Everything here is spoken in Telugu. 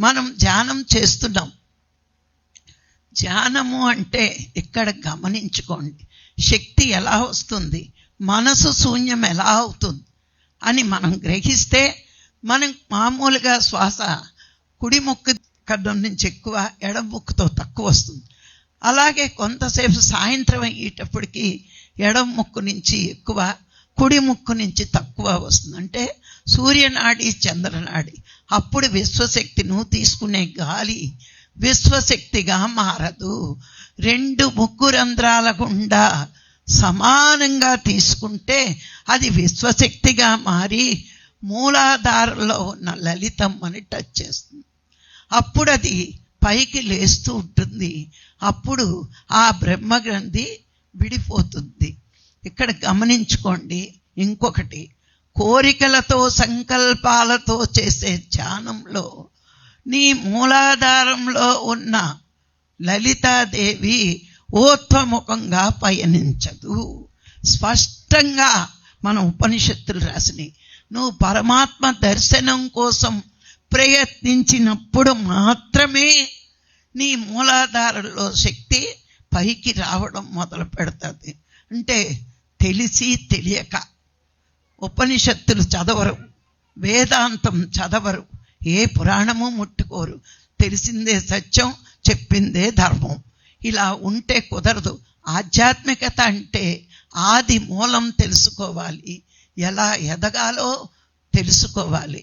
మనం ధ్యానం చేస్తున్నాం. ధ్యానము అంటే ఇక్కడ గమనించుకోండి. శక్తి ఎలా వస్తుంది? మనసు శూన్యం ఎలా అవుతుంది? అని మనం గ్రహిస్తే మనం మామూలుగా శ్వాస కుడి ముక్కు కడ్డం నుంచి ఎక్కువ ఎడం ముక్కుతో తక్కువ వస్తుంది. అలాగే కొంతసేపు సాయంత్రం అయ్యేటప్పటికి ఎడం ముక్కు నుంచి ఎక్కువ కుడి ముక్కు నుంచి తక్కువ వస్తుంది. అంటే సూర్యనాడి చంద్రనాడి అప్పుడు విశ్వశక్తి నువ్వు తీసుకునే గాలి విశ్వశక్తిగా మారదు. రెండు ముక్కు రంధ్రాల గుండా సమానంగా తీసుకుంటే అది విశ్వశక్తిగా మారి మూలాధారంలో ఉన్న లలితమ్మని టచ్ చేస్తుంది. అప్పుడు అది పైకి లేస్తూ ఉంటుంది. అప్పుడు ఆ బ్రహ్మగ్రంథి విడిపోతుంది. ఇక్కడ గమనించుకోండి ఇంకొకటి. కోరికలతో సంకల్పాలతో చేసే ధ్యానంలో నీ మూలాధారంలో ఉన్న లలితాదేవి ఓత్వముఖంగా పయనించదు. స్పష్టంగా మన ఉపనిషత్తులు రాసినాయి నువ్వు పరమాత్మ దర్శనం కోసం ప్రయత్నించినప్పుడు మాత్రమే నీ మూలాధారంలో శక్తి పైకి రావడం మొదలు పెడుతుంది. అంటే తెలిసి తెలియక ఉపనిషత్తులు చదవరు వేదాంతం చదవరు ఏ పురాణము ముట్టుకోరు. తెలిసిందే సత్యం చెప్పిందే ధర్మం. ఇలా ఉంటే కుదరదు. ఆధ్యాత్మికత అంటే ఆది మూలం తెలుసుకోవాలి. ఎలా ఎదగాలో తెలుసుకోవాలి.